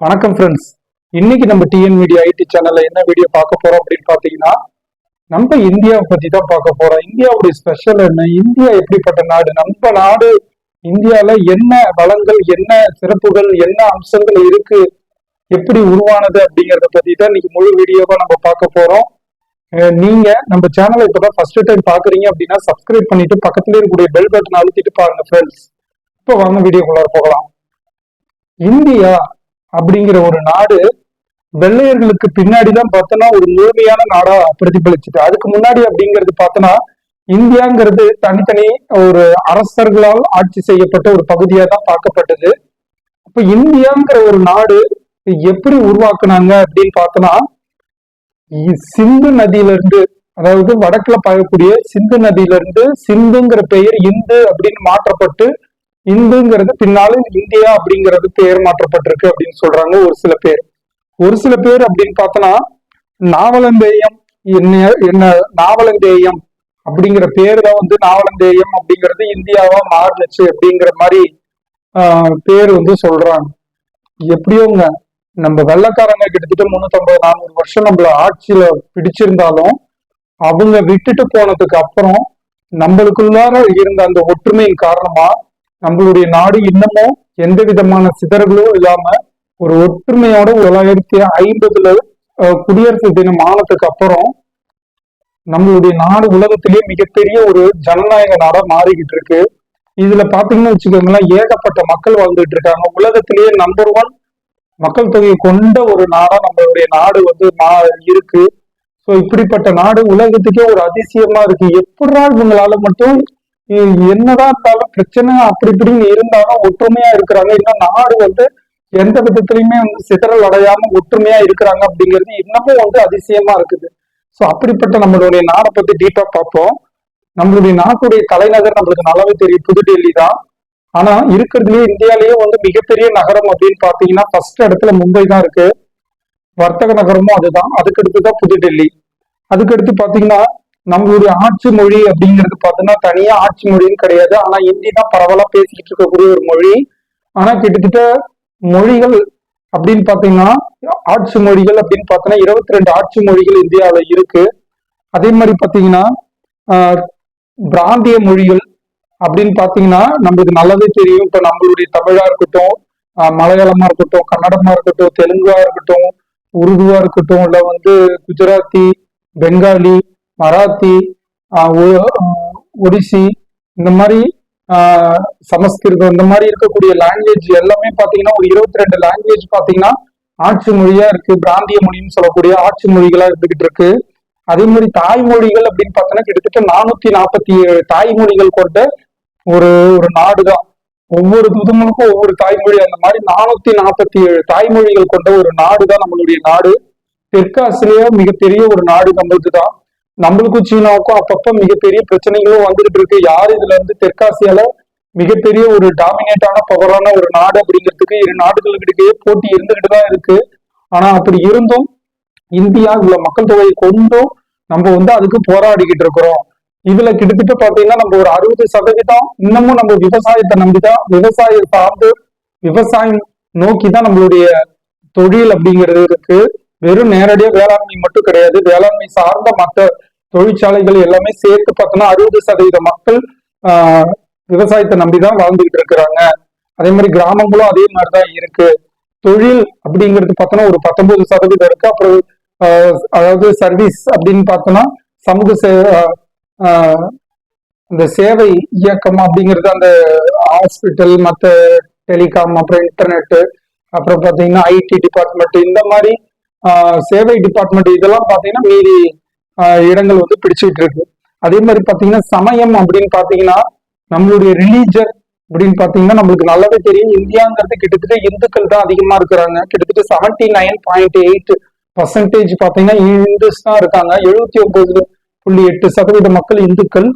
வணக்கம் ஃப்ரெண்ட்ஸ் இன்னைக்கு நம்ம டிஎன் மீடியா ஐடி சேனல்ல என்ன வீடியோ பார்க்க போறோம் அப்படின்னு பாத்தீங்கன்னா நம்ம இந்தியாவை பத்தி தான் பார்க்க போறோம். இந்தியாவுடைய ஸ்பெஷல் என்ன? இந்தியா எப்படிப்பட்ட நாடு? நம்ம நாடு இந்தியால என்ன வளங்கள் என்ன சிறப்புகள் என்ன அம்சங்கள் இருக்கு? எப்படி உருவானது அப்படிங்கறத பத்தி தான் இன்னைக்கு முழு வீடியோவா நம்ம பார்க்க போறோம். நீங்க நம்ம சேனலை இப்பதான் ஃபர்ஸ்ட் டைம் பாக்குறீங்க அப்படின்னா சப்ஸ்கிரைப் பண்ணிட்டு பக்கத்துல இருக்கக்கூடிய பெல் பட்டன் அழுத்திட்டு பாருங்க ஃப்ரெண்ட்ஸ் இப்போ வாங்க வீடியோக்குள்ளார போகலாம். இந்தியா அப்படிங்கிற ஒரு நாடு வெள்ளையர்களுக்கு பின்னாடி தான் பார்த்தோன்னா ஒரு முழுமையான நாடா பிரதிபலிச்சுட்டு அதுக்கு முன்னாடி அப்படிங்கிறது பார்த்தோன்னா இந்தியாங்கிறது தனித்தனி ஒரு அரசர்களால் ஆட்சி செய்யப்பட்ட ஒரு பகுதியா தான் பார்க்கப்பட்டது. அப்ப இந்தியாங்கிற ஒரு நாடு எப்படி உருவாக்குனாங்க அப்படின்னு பார்த்தோன்னா சிந்து நதியிலிருந்து அதாவது வடக்குல பாயக்கூடிய சிந்து நதியிலிருந்து சிந்துங்கிற பெயர் இந்து அப்படின்னு மாற்றப்பட்டு இந்துங்கிறது பின்னாலும் இந்தியா அப்படிங்கிறது பெயர் மாற்றப்பட்டிருக்கு அப்படின்னு சொல்றாங்க ஒரு சில பேர். ஒரு சில பேர் அப்படின்னு பார்த்தோன்னா நாவலந்தேயம் என்ன என்ன நாவலந்தேயம் அப்படிங்கிற பேர் தான் வந்து நாவலந்தேயம் அப்படிங்கிறது இந்தியாவா மாறுனுச்சு அப்படிங்கிற மாதிரி பேர் வந்து சொல்றாங்க. எப்படியோங்க நம்ம வெள்ளக்காரங்க கிட்டத்தட்ட முன்னூத்தம்பது நானூறு வருஷம் நம்மள ஆட்சியில பிடிச்சிருந்தாலும் அவங்க விட்டுட்டு போனதுக்கு அப்புறம் நம்மளுக்குள்ளார இருந்த அந்த ஒற்றுமையின் காரணமா நம்மளுடைய நாடு இன்னமும் எந்த விதமான சிதறல்களும் இல்லாம ஒரு ஒற்றுமையோட தொள்ளாயிரத்தி ஐம்பதுல குடியரசு தினம் ஆனதுக்கு அப்புறம் நம்மளுடைய நாடு உலகத்திலேயே மிகப்பெரிய ஒரு ஜனநாயக நாடா மாறிக்கிட்டு இருக்கு. இதுல பாத்தீங்கன்னா வச்சுக்கோங்களேன் ஏகப்பட்ட மக்கள் வாழ்ந்துட்டு இருக்காங்க. உலகத்திலேயே நம்பர் ஒன் மக்கள் தொகையை கொண்ட ஒரு நாடா நம்மளுடைய நாடு வந்து மா இருக்கு. ஸோ இப்படிப்பட்ட நாடு உலகத்துக்கே ஒரு அதிசயமா இருக்கு. எப்படா இவங்களால மட்டும் என்னதான் இருந்தாலும் பிரச்சனை அப்படி இப்படின்னு இருந்தாலும் ஒற்றுமையா இருக்கிறாங்க. இன்னும் நாடு வந்து எந்த விதத்திலயுமே வந்து சிதறல் அடையாம ஒற்றுமையா இருக்கிறாங்க அப்படிங்கிறது இன்னமும் வந்து அதிசயமா இருக்குது. ஸோ அப்படிப்பட்ட நம்மளுடைய நாடை பத்தி டீப்பா பார்ப்போம். நம்மளுடைய நாட்டுடைய தலைநகர் நம்மளுக்கு நல்லாவே தெரியும். புதுடெல்லி தான். ஆனா இருக்கிறதுலயே இந்தியாலயே வந்து மிகப்பெரிய நகரம் அப்படின்னு பாத்தீங்கன்னா ஃபர்ஸ்ட் இடத்துல மும்பை தான் இருக்கு. வர்த்தக நகரமும் அதுதான். அதுக்கடுத்து தான் புதுடெல்லி. அதுக்கடுத்து பாத்தீங்கன்னா நம்மளுடைய ஆட்சி மொழி அப்படிங்கிறது பார்த்தோம்னா தனியா ஆட்சி மொழின்னு கிடையாது. ஆனா ஹிந்தி தான் பரவலா பேசிக்கிட்டு இருக்கக்கூடிய ஒரு மொழி. ஆனா கிட்டத்தட்ட மொழிகள் அப்படின்னு பாத்தீங்கன்னா ஆட்சி மொழிகள் அப்படின்னு பார்த்தோம்னா இருபத்தி ரெண்டு ஆட்சி மொழிகள் இந்தியாவில் இருக்கு. அதே மாதிரி பாத்தீங்கன்னா பிராந்திய மொழிகள் அப்படின்னு பாத்தீங்கன்னா நம்மளுக்கு நல்லதே தெரியும். இப்ப நம்மளுடைய தமிழா இருக்கட்டும் மலையாளமா இருக்கட்டும் கன்னடமா இருக்கட்டும் தெலுங்கா இருக்கட்டும் உருதுவா இருக்கட்டும் இல்ல வந்து குஜராத்தி பெங்காலி மராத்தி ஆஹ், ஒடிசி இந்த மாதிரி சமஸ்கிருதம் இந்த மாதிரி இருக்கக்கூடிய லாங்குவேஜ் எல்லாமே பாத்தீங்கன்னா ஒரு இருபத்தி ரெண்டு லாங்குவேஜ் பாத்தீங்கன்னா ஆட்சி மொழியா இருக்கு. பிராந்திய மொழின்னு சொல்லக்கூடிய ஆட்சி மொழிகளா இருந்துகிட்டு இருக்கு. அதே மாதிரி தாய்மொழிகள் அப்படின்னு பார்த்தோன்னா கிட்டத்தட்ட நானூத்தி நாற்பத்தி ஏழு தாய்மொழிகள் கொண்ட ஒரு ஒரு நாடுதான். ஒவ்வொரு புதுமனுக்கும் ஒவ்வொரு தாய்மொழி அந்த மாதிரி நானூத்தி நாற்பத்தி ஏழு தாய்மொழிகள் கொண்ட ஒரு நாடு தான் நம்மளுடைய நாடு. தெற்காசிலேயே மிகப்பெரிய ஒரு நாடு நம்மளுக்கு தான் நம்மளுக்கும் சீனாவுக்கும் அப்பப்ப மிகப்பெரிய பிரச்சனைகளும் வந்துகிட்டு இருக்கு. யார் இதுல இருந்து தெற்காசியால மிகப்பெரிய ஒரு டாமினேட்டான பவரான ஒரு நாடு அப்படிங்கிறதுக்கு இரு நாடுகளுக்கிடையே போட்டி இருந்துகிட்டு தான் இருக்கு. ஆனா அப்படி இருந்தும் இந்தியா இவ்வளவு மக்கள் தொகையை கொண்டும் நம்ம வந்து அதுக்கு போராடிக்கிட்டு இருக்கிறோம். இதுல கிட்டத்தட்ட பாத்தீங்கன்னா நம்ம ஒரு அறுபது சதவீதம் இன்னமும் நம்ம விவசாயத்தை நம்பிதான் விவசாயம் சார்ந்து விவசாயம் நோக்கி தான் நம்மளுடைய தொழில் அப்படிங்கிறது இருக்கு. வெறும் நேரடியாக வேளாண்மை மட்டும் கிடையாது. வேளாண்மை சார்ந்த மற்ற தொழிற்சாலைகள் எல்லாமே சேர்த்து பார்த்தோம்னா அறுபது சதவீத மக்கள் விவசாயத்தை நம்பிதான் வாழ்ந்துகிட்டு இருக்கிறாங்க. அதே மாதிரி கிராமங்களும் அதே மாதிரிதான் இருக்கு. தொழில் அப்படிங்கிறது பார்த்தோன்னா ஒரு பத்தொன்பது சதவீதம் இருக்கு. அப்புறம் அதாவது சர்வீஸ் அப்படின்னு பார்த்தோம்னா சமூக சே இந்த சேவை இயக்கம் அப்படிங்கிறது அந்த ஹாஸ்பிட்டல் மற்ற டெலிகாம் அப்புறம் இன்டர்நெட் அப்புறம் பார்த்தீங்கன்னா ஐடி டிபார்ட்மெண்ட் இந்த மாதிரி சேவை டிபார்ட்மெண்ட் இதெல்லாம் பார்த்தீங்கன்னா மீதி இடங்கள் வந்து பிடிச்சிட்டு இருக்கு. அதே மாதிரி பார்த்தீங்கன்னா சமயம் அப்படின்னு பார்த்தீங்கன்னா நம்மளுடைய ரிலீஜன் அப்படின்னு பார்த்தீங்கன்னா நம்மளுக்கு நல்லாவே தெரியும். இந்தியாங்கிறது கிட்டத்தட்ட இந்துக்கள் தான் அதிகமா இருக்கிறாங்க. கிட்டத்தட்ட seventy nine point eight percentage பார்த்தீங்கன்னா இந்துஸ் தான் இருக்காங்க. எழுபத்தி ஒன்பது புள்ளி எட்டு சதவீத மக்கள் இந்துக்கள்.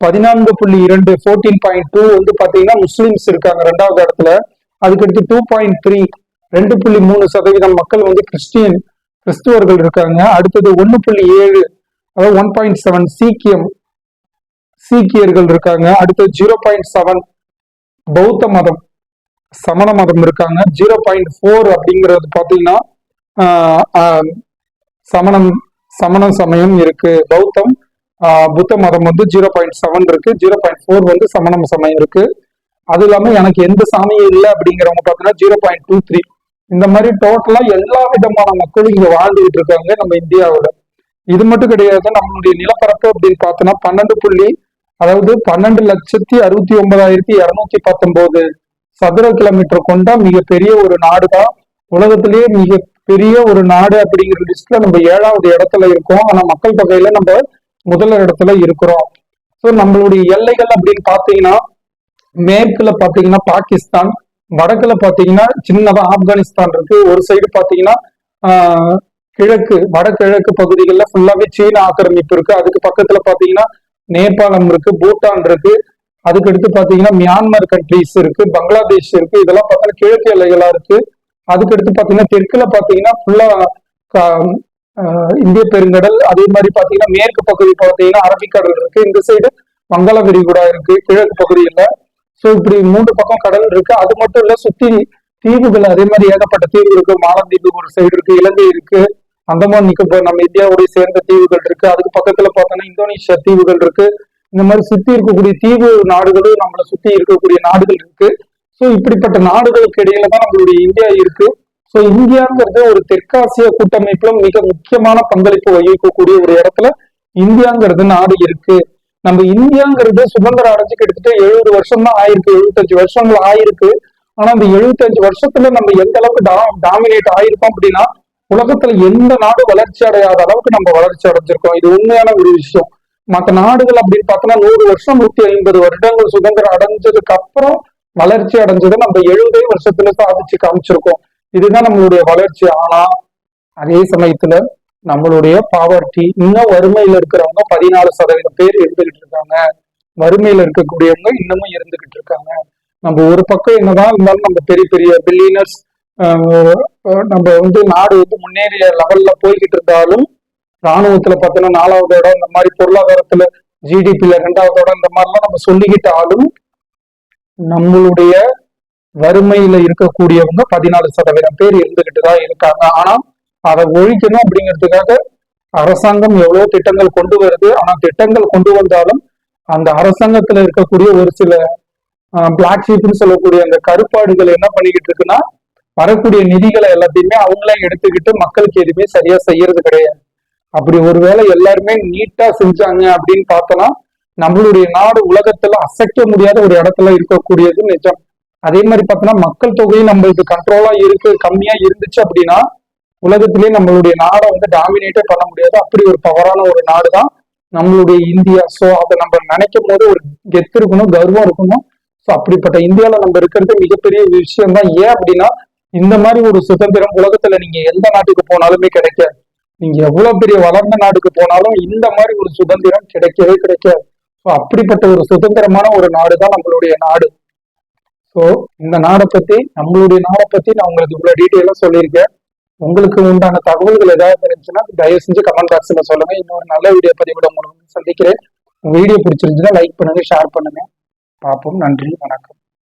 பதினான்கு புள்ளி இரண்டு ஃபோர்டீன் பாயிண்ட் டூ வந்து பார்த்தீங்கன்னா முஸ்லீம்ஸ் இருக்காங்க ரெண்டாவது இடத்துல. அதுக்கடுத்து டூ பாயிண்ட் த்ரீ ரெண்டு புள்ளி மூணு சதவீதம் மக்கள் வந்து கிறிஸ்டியன் கிறிஸ்துவர்கள் இருக்காங்க. அடுத்தது ஒன்னு புள்ளி ஏழு அதாவது ஒன் பாயிண்ட் செவன் சீக்கியம் சீக்கியர்கள் இருக்காங்க. அடுத்தது ஜீரோ பாயிண்ட் செவன் பௌத்த மதம் சமண மதம் இருக்காங்க. ஜீரோ பாயிண்ட் ஃபோர் அப்படிங்கிறது பார்த்தீங்கன்னா சமணம் சமண சமயம் இருக்கு. பௌத்தம் புத்த மதம் வந்து ஜீரோ பாயிண்ட் செவன் இருக்கு. ஜீரோ பாயிண்ட் ஃபோர் வந்து சமணம் சமயம் இருக்கு. அது இல்லாமல் எனக்கு எந்த சாமியும் இல்லை அப்படிங்கிறவங்க பார்த்தீங்கன்னா ஜீரோ பாயிண்ட் டூ த்ரீ. இந்த மாதிரி டோட்டலா எல்லா விதமான மக்களும் இங்க வாழ்ந்துகிட்டு இருக்காங்க நம்ம இந்தியாவோட. இது மட்டும் கிடையாது நம்மளுடைய நிலப்பரப்பு அப்படின்னு பார்த்தோம்னா பன்னெண்டு புள்ளி அதாவது பன்னெண்டு லட்சத்தி அறுபத்தி ஒன்பதாயிரத்தி இருநூத்தி பத்தொன்பது சதுர கிலோமீட்டர் கொண்ட மிகப்பெரிய ஒரு நாடு தான் உலகத்திலேயே மிக பெரிய ஒரு நாடு அப்படிங்கிற லிஸ்ட்ல நம்ம ஏழாவது இடத்துல இருக்கோம். ஆனா மக்கள் தொகையில நம்ம முதல் இடத்துல இருக்கிறோம். ஸோ நம்மளுடைய எல்லைகள் அப்படின்னு பார்த்தீங்கன்னா மேற்குல பாத்தீங்கன்னா பாகிஸ்தான் வடக்குல பாத்தீங்கன்னா சின்னதா ஆப்கானிஸ்தான் இருக்கு ஒரு சைடு பாத்தீங்கன்னா கிழக்கு வடகிழக்கு பகுதிகளில் ஃபுல்லாவே சீன ஆக்கிரமிப்பு இருக்கு அதுக்கு பக்கத்துல பாத்தீங்கன்னா நேபாளம் இருக்கு பூட்டான் இருக்கு அதுக்கு அடுத்து பாத்தீங்கன்னா மியான்மர் கண்ட்ரிஸ் இருக்கு பங்களாதேஷ் இருக்கு இதெல்லாம் பார்த்தீங்கன்னா கிழக்கு எல்லைகளா இருக்கு. அதுக்கு அடுத்து பாத்தீங்கன்னா தெற்குல பாத்தீங்கன்னா ஃபுல்லா இந்திய பெருங்கடல் அதே மாதிரி பாத்தீங்கன்னா மேற்கு பகுதி பாத்தீங்கன்னா அரபிக்கடல் இருக்கு. இந்த சைடு வங்காள விரிகுடா இருக்கு கிழக்கு பகுதியில். சோ இப்படி மூன்று பக்கம் கடல் இருக்கு. அது மட்டும் இல்ல சுத்தி தீவுகள் அதே மாதிரி ஏகப்பட்ட தீவு இருக்கு. மாலத்தீவு ஒரு சைடு இருக்கு இலங்கை இருக்கு. அந்தமான் நிக்கோபார் நம்ம இந்தியாவுடைய சேர்ந்த தீவுகள் இருக்கு. அதுக்கு பக்கத்துல பார்த்தோம்னா இந்தோனேஷியா தீவுகள் இருக்கு. இந்த மாதிரி சுத்தி இருக்கக்கூடிய தீவு நாடுகளும் நம்மளை சுத்தி இருக்கக்கூடிய நாடுகள் இருக்கு. சோ இப்படிப்பட்ட நாடுகளுக்கு இடையில தான் நம்மளுடைய இந்தியா இருக்கு. சோ இந்தியாங்கிறது ஒரு தெற்காசிய கூட்டமைப்புல மிக முக்கியமான பங்களிப்பு வகிக்கக்கூடிய ஒரு இடத்துல இந்தியாங்கிறது நாடு இருக்கு. நம்ம இந்தியாங்கிறது சுதந்திரம் அடைஞ்சு கிட்டத்தட்ட எழுபது வருஷம் தான் ஆயிருக்கு எழுபத்தஞ்சு வருஷங்கள் ஆயிருக்கு. ஆனா அந்த எழுபத்தஞ்சு வருஷத்துல நம்ம எந்த அளவுக்கு டாமினேட் ஆயிருக்கோம் அப்படின்னா உலகத்துல எந்த நாடு வளர்ச்சி அடையாத அளவுக்கு நம்ம வளர்ச்சி அடைஞ்சிருக்கோம். இது உண்மையான ஒரு விஷயம். மற்ற நாடுகள் அப்படின்னு பார்த்தோம்னா நூறு வருஷம் நூத்தி ஐம்பது வருடங்கள் சுதந்திரம் அடைஞ்சதுக்கு அப்புறம் வளர்ச்சி அடைஞ்சதை நம்ம எழுபதே வருஷத்துல சாதிச்சு காமிச்சிருக்கோம். இதுதான் நம்மளுடைய வளர்ச்சி. ஆனா அதே சமயத்துல நம்மளுடைய பாவர்ட்டி இன்னும் வறுமையில இருக்கிறவங்க பதினாலு சதவீதம் பேர் இருந்துகிட்டு இருக்காங்க. வறுமையில இருக்கக்கூடியவங்க இன்னமும் இருந்துகிட்டு இருக்காங்க. நம்ம ஒரு பக்கம் என்னதான் இருந்தாலும் நம்ம பெரிய பெரிய பில்லியனர்ஸ் நம்ம வந்து நாடு வந்து முன்னேறிய லெவல்ல போய்கிட்டு இருந்தாலும் ராணுவத்துல பார்த்தோன்னா நாலாவது இடம் இந்த மாதிரி பொருளாதாரத்துல ஜிடிபியில ரெண்டாவது இடம் இந்த மாதிரிலாம் நம்ம சொல்லிக்கிட்டாலும் நம்மளுடைய வறுமையில இருக்கக்கூடியவங்க பதினாலு சதவீதம் பேர் இருந்துகிட்டு தான் இருக்காங்க. ஆனா அதை ஒழிக்கணும் அப்படிங்கிறதுக்காக அரசாங்கம் எவ்வளவு திட்டங்கள் கொண்டு வருது. ஆனா திட்டங்கள் கொண்டு வந்தாலும் அந்த அரசாங்கத்துல இருக்கக்கூடிய ஒரு சில பிளாக் ஷீப்னு சொல்லக்கூடிய அந்த கருப்பாடுகள் என்ன பண்ணிக்கிட்டு இருக்குன்னா வரக்கூடிய நிதிகளை எல்லாத்தையுமே அவங்களே எடுத்துக்கிட்டு மக்களுக்கு எதுவுமே சரியா செய்யறது கிடையாது. அப்படி ஒருவேளை எல்லாருமே நீட்டா செஞ்சாங்க அப்படின்னு பார்த்தோம்னா நம்மளுடைய நாடு உலகத்துல அசைக்க முடியாத ஒரு இடத்துல இருக்கக்கூடியது நிஜம். அதே மாதிரி பார்த்தோம்னா மக்கள் தொகையும் நம்மளுக்கு கண்ட்ரோலா இருக்கு கம்மியா இருந்துச்சு அப்படின்னா உலகத்திலேயே நம்மளுடைய நாடை வந்து டாமினேட்டே பண்ண முடியாது. அப்படி ஒரு பவரான ஒரு நாடு தான் நம்மளுடைய இந்தியா. ஸோ அதை நம்ம நினைக்கும் போது ஒரு கெத்து இருக்கணும் கர்வம் இருக்கணும். ஸோ அப்படிப்பட்ட இந்தியாவில் நம்ம இருக்கிறது மிகப்பெரிய விஷயம் தான் ஏன் அப்படின்னா இந்த மாதிரி ஒரு சுதந்திரம் உலகத்துல நீங்க எந்த நாட்டுக்கு போனாலுமே கிடைக்காது. நீங்க எவ்வளவு பெரிய வளர்ந்த நாடுக்கு போனாலும் இந்த மாதிரி ஒரு சுதந்திரம் கிடைக்கவே கிடைக்காது. ஸோ அப்படிப்பட்ட ஒரு சுதந்திரமான ஒரு நாடு தான் நம்மளுடைய நாடு. ஸோ இந்த நாடை பத்தி நம்மளுடைய நாடை பத்தி நான் உங்களுக்கு இவ்வளவு டீட்டெயிலாக சொல்லியிருக்கேன். உங்களுக்கு உண்டான தகவல்கள் ஏதாவது இருந்துச்சுன்னா தயவு செஞ்சு கமெண்ட் பாக்ஸ்ல சொல்லுங்க. இன்னொரு நல்ல வீடியோ பதிவிட மூலம் சந்திக்கிறேன். வீடியோ பிடிச்சிருந்துச்சுன்னா லைக் பண்ணுங்க ஷேர் பண்ணுங்க. பார்ப்போம். நன்றி. வணக்கம்.